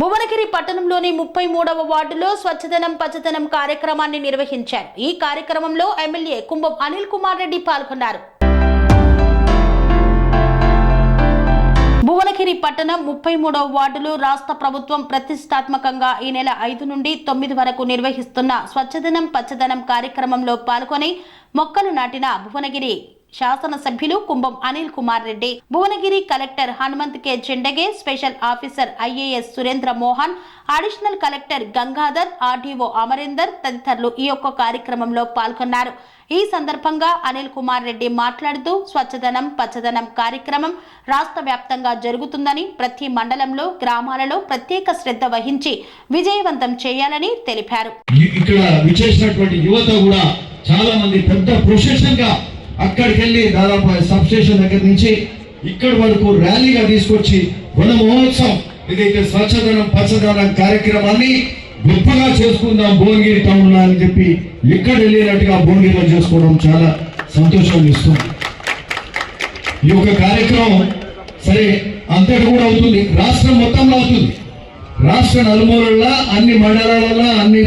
భువనగిరి పట్టణంలోని ముప్పై మూడవ వార్డులో స్వచ్ఛదనం పచ్చదనం కార్యక్రమాన్ని నిర్వహించారు. ఈ కార్యక్రమంలో ఎమ్మెల్యే కుంభం అనిల్ కుమార్ రెడ్డి పాల్గొన్నారు. భువనగిరి పట్టణం ముప్పై మూడవ వార్డులో రాష్ట్ర ప్రభుత్వం ప్రతిష్టాత్మకంగా ఈ నెల ఐదు నుండి తొమ్మిది వరకు నిర్వహిస్తున్న స్వచ్ఛదనం పచ్చదనం కార్యక్రమంలో పాల్గొని మొక్కలు నాటిన భువనగిరి శాసనసభ్యులు Kumbham Anil Kumar Reddy Bhuvanagiri collector Hanumanth K. Chendage special officer IAS Surendra Mohan additional collector Gangadhar RDO Amarender తదితరులు ఈ యొక్క కార్యక్రమంలో పాల్గొన్నారు. ఈ సందర్భంగా అనిల్ కుమార్ రెడ్డి మాట్లాడుతూ స్వచ్ఛదనం పచ్చదనం కార్యక్రమం రాష్ట్ర వ్యాప్తంగా జరుగుతుందని ప్రతి మండలంలో గ్రామాలలో ప్రత్యేక శ్రద్ధ వహించి విజయవంతం చేయాలని తెలిపారు. ఇక్కడ విచేసినటువంటి యువత కూడా చాలా మంది పెద్ద ప్రొఫెషన్గా అక్కడికి వెళ్ళి దాదాపు సబ్ స్టేషన్ దగ్గర నుంచి ఇక్కడ వరకు ర్యాలీగా తీసుకొచ్చి వన మహోత్సవం ఏదైతే స్వచ్ఛదనం పచ్చదనం కార్యక్రమాన్ని గొప్పగా చేసుకుందాం భువనగిరి టౌన్ అని చెప్పి ఇక్కడ వెళ్ళినట్టుగా భువనగిరిలో చేసుకోవడం చాలా సంతోషాన్ని ఇస్తుంది. ఈ యొక్క కార్యక్రమం సరే అంతటి కూడా అవుతుంది. రాష్ట్రం మొత్తంలో అవుతుంది. రాష్ట్ర నలుమూలల్లో అన్ని మండలాలలో అన్ని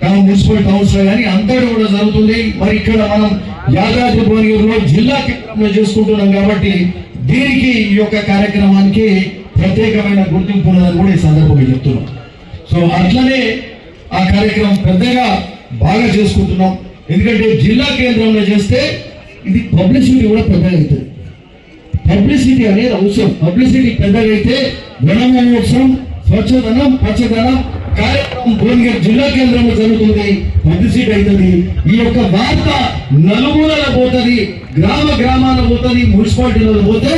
పు- టౌన్ మున్సిపల్ టౌన్స్లో కానీ అంతటి కూడా జరుగుతుంది. మరి ఇక్కడ మనం యాదాద్రి భువనగిరిలో జిల్లా కేంద్రంలో చేసుకుంటున్నాం కాబట్టి దీనికి ఈ యొక్క కార్యక్రమానికి ప్రత్యేకమైన గుర్తింపు ఉన్నదని కూడా ఈ సందర్భంగా చెప్తున్నాం. సో అట్లనే ఆ కార్యక్రమం పెద్దగా బాగా చేసుకుంటున్నాం. ఎందుకంటే జిల్లా కేంద్రంలో చేస్తే ఇది పబ్లిసిటీ కూడా పెద్దగా అవుతుంది. పబ్లిసిటీ అనేది అవసరం. పబ్లిసిటీ పెద్దగా అయితే వనమహోత్సవం స్వచ్ఛదనం పచ్చదనం కార్యక్రమం భువనగిరి జిల్లా కేంద్రంలో జరుగుతుంది. పబ్లిసిటీ అవుతుంది. ఈ యొక్క వార్త నలుమూలల పోతుంది గ్రామ గ్రామాల పోతుంది మున్సిపాలిటీలలో పోతే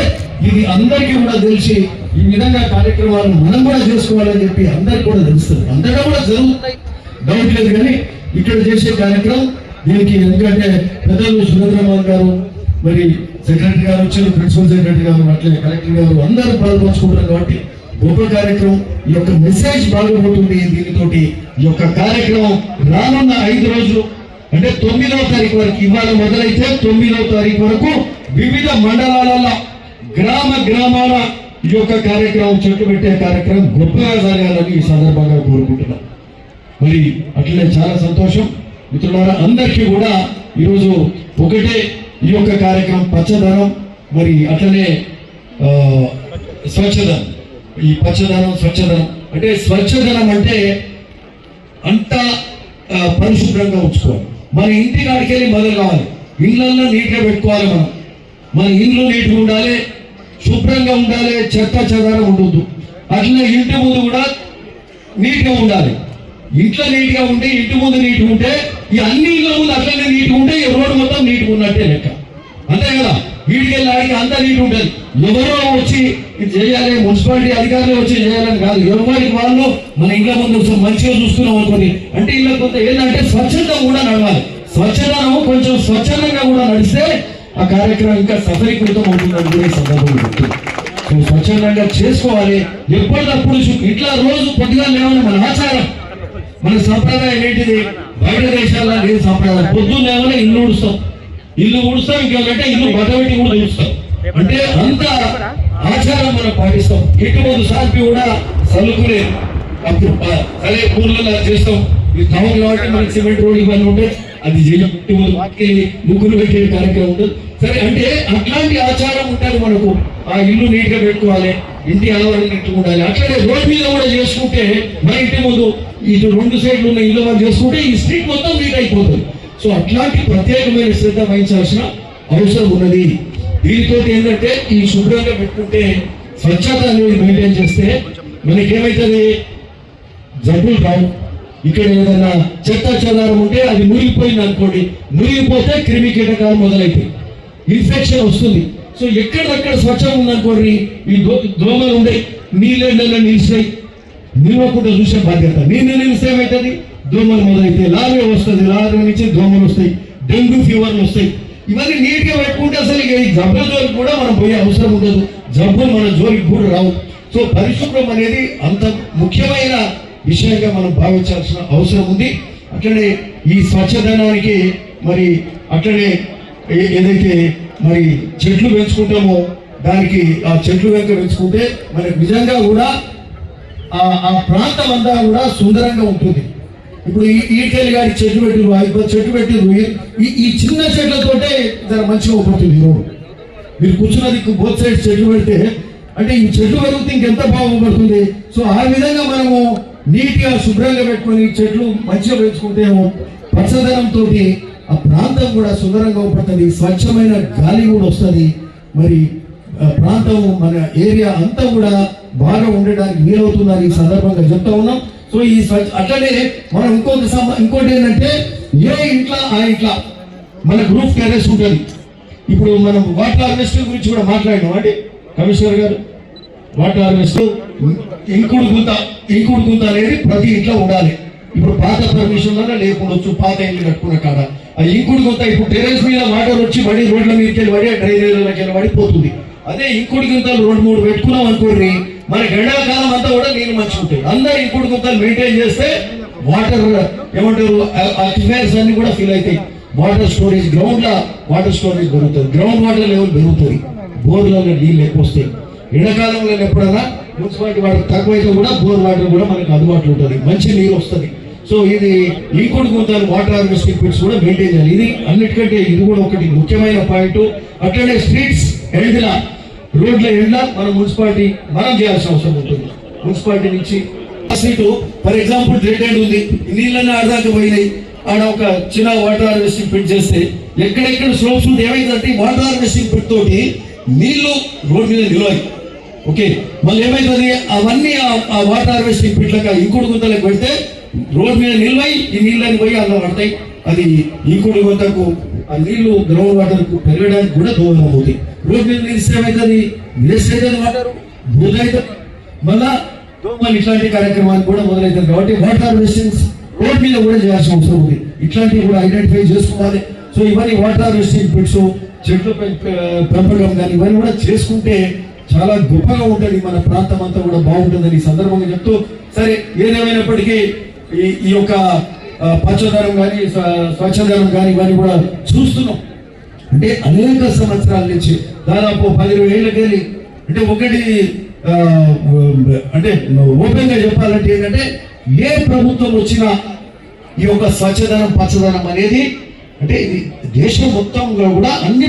ఇది అందరికీ కూడా తెలిసి ఈ విధంగా కార్యక్రమాలు మనం కూడా చేసుకోవాలని చెప్పి అందరికి కూడా తెలుస్తుంది. అంతటా కూడా జరుగుతున్నాయి. డౌట్ లేదు కానీ ఇక్కడ చేసే కార్యక్రమం దీనికి ఎందుకంటే పెద్దలు సురేంద్రమోహన్ గారు మరి సెక్రటరీ గారు వచ్చారు ప్రిన్సిపల్ సెక్రటరీ గారు అట్లే కలెక్టర్ గారు అందరూ పాల్పంచుకుంటారు కాబట్టి గొప్ప కార్యక్రమం ఈ యొక్క మెసేజ్ బాగుపోతుంది దీనితోటి. ఈ యొక్క కార్యక్రమం రానున్న ఐదు రోజులు అంటే తొమ్మిదవ తారీఖు వరకు ఇవాళ మొదలైతే తొమ్మిదవ తారీఖు వరకు వివిధ మండలాలలో గ్రామ గ్రామాల ఈ యొక్క కార్యక్రమం చెట్టు పెట్టే కార్యక్రమం గొప్పగా జరగాలని ఈ సందర్భంగా కోరుకుంటున్నాం. మరి అట్లనే చాలా సంతోషం. మిత్రులారా అందరికీ కూడా ఈరోజు ఒకటే ఈ యొక్క కార్యక్రమం పచ్చదనం. మరి అట్లనే స్వచ్ఛదనం. ఈ పచ్చదనం స్వచ్ఛదనం. అంటే స్వచ్ఛదనం అంటే అంతా పరిశుభ్రంగా ఉంచుకోవాలి. మన ఇంటి కాడికి వెళ్ళి మొదలు కావాలి. ఇళ్ళల్లో నీట్గా పెట్టుకోవాలి మనం. మన ఇండ్లు నీట్గా ఉండాలి శుభ్రంగా ఉండాలి చెత్త చెదారం ఉండొద్దు. అట్లనే ఇంటి ముందు కూడా నీట్గా ఉండాలి. ఇంట్లో నీట్గా ఉంటే ఇంటి ముందు నీట్గా ఉంటే ఈ అన్ని ఇళ్ళ ముందు అట్లనే నీట్గా ఉంటే ఈ రోడ్డు మొత్తం నీట్గా ఉన్నట్టే లెక్క. అంతే కదా? వీటికి వెళ్ళి ఆడికి అంతా నీట్ ఉంటుంది ఎవరో వచ్చి ఇది చేయాలి మున్సిపాలిటీ అధికారులు వచ్చి చేయాలని కాదు. ఎవరికి వాళ్ళు మన ఇంట్లో ముందు మంచిగా చూస్తున్నాం అనుకోని అంటే ఇలా కొంత ఏంటంటే స్వచ్ఛత కూడా నడవాలి. స్వచ్ఛతను కొంచెం స్వచ్ఛందంగా కూడా నడిస్తే ఆ కార్యక్రమం ఇంకా సఫలీకృతం అవుతుందని కూడా ఈ సందర్భంలో స్వచ్ఛందంగా చేసుకోవాలి. ఎప్పటికప్పుడు ఇట్లా రోజు పొద్దుగా లేవని మన ఆచారం. మన సంప్రదాయం ఏంటిది? బయట దేశాల్లో లేదు సంప్రదాయం. పొద్దున్న లేవని ఇల్లు ఉడుస్తాం ఇల్లు ఊడుస్తాం ఇంకేమంటే ఇల్లు బదవెట్టి కూడా చూస్తాం. అంటే అంత ఆచారం మనం పాటిస్తాం. ఇటు సాల్పి కూడా చల్లుకునే అప్పుడు సరే ఊర్లలో చేస్తాం. ఈ టౌన్ కాబట్టి మనకి సిమెంట్ రోడ్ ఇవన్నీ ఉంటాయి అది చేయం వాటికి ముగ్గురు పెట్టే కార్యక్రమం ఉంటుంది సరే అంటే అట్లాంటి ఆచారం ఉంటుంది మనకు ఆ ఇల్లు నీట్గా పెట్టుకోవాలి ఇంటి ఆవరణ నీట్గా ఉండాలి. అట్లనే రోడ్ మీద కూడా చేసుకుంటే మన ఇంటి ముందు ఇటు రెండు సైడ్లు ఉన్న ఇల్లు మనం చేసుకుంటే ఈ స్ట్రీట్ మొత్తం నీట్ అయిపోతుంది. సో అట్లాంటి ప్రత్యేకమైన శ్రద్ధ వహించాల్సిన అవసరం ఉన్నది. దీనితో ఏంటంటే ఈ శుభ్రంగా పెట్టుకుంటే స్వచ్ఛత అనేది మెయింటైన్ చేస్తే మనకేమవుతుంది జబ్బులు రావు. ఇక్కడ ఏదైనా చెత్త చెదారం ఉంటే అది మురిగిపోయింది అనుకోండి మురిగిపోతే క్రిమి కీటకాలు మొదలైతాయి. ఇన్ఫెక్షన్ వస్తుంది. సో ఎక్కడక్కడ స్వచ్ఛంగా ఉందనుకోండి ఈ దో- దోమలు ఉండే నీళ్ళ నిలిచినాయి. నిలవకుండా చూసే బాధ్యత. నీళ్ళు నిలిస్తే ఏమవుతుంది దోమలు మొదలైతే లాగే వస్తుంది లాగే నుంచి దోమలు వస్తాయి డెంగ్యూ ఫీవర్లు వస్తాయి. ఇవన్నీ నీట్గా పెట్టుకుంటే అసలు ఈ జబ్బుల జోలికి కూడా మనం పోయే అవసరం ఉండదు. జబ్బులు మన జోలికి కూడా రావు. సో పరిశుభ్రం అనేది అంత ముఖ్యమైన విషయంగా మనం భావించాల్సిన అవసరం ఉంది. అట్లనే ఈ స్వచ్ఛదనానికి మరి అట్లనే ఏ- ఏదైతే మరి చెట్లు పెంచుకుంటామో దానికి ఆ చెట్లు కనుక పెంచుకుంటే మనకు నిజంగా కూడా ఆ ఆ ప్రాంతం అంతా కూడా సుందరంగా ఉంటుంది. ఇప్పుడు ఈ గారి చెట్టు పెట్టిరు ఐదు చెట్టు పెట్టిరు ఈ ఈ చిన్న చెట్లతోటే జర మంచిగా ఉపడుతుంది ఈ రోడ్డు. మీరు కూర్చున్నది బోత్ సైడ్ చెట్లు పెడితే అంటే ఈ చెట్లు పెరిగితే ఇంకెంత బాగుపడుతుంది సో ఆ విధంగా మనము నీట్గా శుభ్రంగా పెట్టుకొని చెట్లు మంచిగా పెంచుకుంటేమో పచ్చదనంతో ఆ ప్రాంతం కూడా సుందరంగా ఉపడుతుంది స్వచ్ఛమైన గాలి కూడా వస్తుంది. మరి ప్రాంతం మన ఏరియా అంతా కూడా బాగా ఉండడానికి వీలవుతుందని ఈ సందర్భంగా చెప్తా ఉన్నాం. సో ఈ అట్లనే మనం ఇంకొక ఇంకోటి ఏంటంటే ఏ ఇంట్లో ఆ ఇంట్లో మన గ్రూప్ క్యారేజ్ ఉంటుంది. ఇప్పుడు మనం వాటర్ హార్వెస్టింగ్ గురించి కూడా మాట్లాడినాం. అంటే కమిషనర్ గారు వాటర్ హార్వెస్ట్ ఇంకుడు గుంత ఇంకుడు గుంత అనేది ప్రతి ఇంట్లో ఉండాలి. ఇప్పుడు పాత పర్మిషన్ వల్ల లేకుండొచ్చు పాత ఇల్లు కట్టుకున్న కాడ. ఆ ఇంకుడు గుంత ఇప్పుడు టెరెన్స్ మీద వాటర్ వచ్చి పడి రోడ్ల మీదకి వెళ్ళి పడి డ్రైనేజ్లకి వెళ్ళి పడిపోతుంది అదే ఇంకుడు గుంతలు రెండు మూడు పెట్టుకున్నాం అనుకోండి మనకి ఎండాకాలం అంతా కూడా నీళ్ళు మంచిగా ఉంటాయి. అందరు ఇంకుడు కొంత మెయింటైన్ చేస్తే వాటర్ ఏమంటారు అక్వేర్స్ అన్ని కూడా ఫీల్ అవుతాయి. వాటర్ స్టోరేజ్ గ్రౌండ్ లా వాటర్ స్టోరేజ్ పెరుగుతుంది. గ్రౌండ్ వాటర్ లెవెల్ పెరుగుతుంది. బోర్లలో నీళ్ళు ఎక్కువ వస్తాయి. ఎండాకాలంలో ఎప్పుడైనా మున్సిపాలిటీ వాటర్ తక్కువైతే కూడా బోర్ వాటర్ కూడా మనకు అందుబాటులో ఉంటుంది. మంచి నీరు వస్తుంది. సో ఇది ఇంకోటి గుంతాలు వాటర్ హార్వెస్టింగ్ పిట్స్ కూడా మెయింటైన్ చేయాలి. ఇది అన్నిటికంటే ఇది కూడా ఒకటి ముఖ్యమైన పాయింట్. అట్లనే స్ట్రీట్స్ ఎండ్ల రోడ్ల ఎండ్ల మన మున్సిపాలిటీ మనం చేయాల్సిన అవసరం ఉంటుంది. మున్సిపాలిటీ నుంచి సీటు ఫర్ ఎగ్జాంపుల్ రెడ్ ఉంది. నీళ్ళని ఆడదాకా పోయినాయి. ఆడ ఒక చిన్న వాటర్ హార్వెస్టింగ్ పిట్ చేస్తే ఎక్కడెక్కడ స్లోప్స్ ఉంటే ఏమైందంటే వాటర్ హార్వెస్టింగ్ పిట్ తోటి నీళ్ళు రోడ్ మీద నిలవాలి. ఓకే? మళ్ళీ ఏమైతుంది అవన్నీ ఆ- వాటర్ హార్వెస్టింగ్ పిట్లక ఇంకోటి గుంతలకు పెడితే రోడ్ మీద నిల్వై ఈ నీళ్ళని పోయి అందులో పడతాయి. అది ఇంకుడు వద్దకు ఆ నీళ్ళు గ్రౌండ్ వాటర్కు పెరగడానికి కూడా దూరం అవుతుంది. రోడ్ మీద నిలిస్తే ఏమవుతుంది వేస్ట్ వాటర్. బురద మళ్ళా దోమలు ఇట్లాంటి కార్యక్రమాలు కూడా మొదలవుతాయి కాబట్టి వాటర్ హార్వెస్టింగ్ రోడ్ మీద కూడా చేయాల్సిన అవసరం ఉంది. ఇట్లాంటివి కూడా ఐడెంటిఫై చేసుకోవాలి. సో ఇవన్నీ వాటర్ హార్వెస్టింగ్ పిట్స్ చెట్లు పెం- పెంపకం కానీ ఇవన్నీ కూడా చేసుకుంటే చాలా గొప్పగా ఉంటుంది. మన ప్రాంతం అంతా కూడా బాగుంటుందని సందర్భంగా చెప్తూ సరే ఏదేమైనప్పటికీ ఈ ఈ యొక్క పచ్చదనం కానీ స్వచ్ఛదనం కానీ ఇవన్నీ కూడా చూస్తున్నాం. అంటే అనేక సంవత్సరాల నుంచి దాదాపు పదిహేను ఏళ్ళకెళ్ళి అంటే ఒకటి ఆ, అంటే ఓపెన్గా చెప్పాలంటే ఏంటంటే ఏ ప్రభుత్వం వచ్చినా ఈ యొక్క స్వచ్ఛదనం పచ్చదనం అనేది అంటే ఇది దేశం మొత్తంలో కూడా అన్ని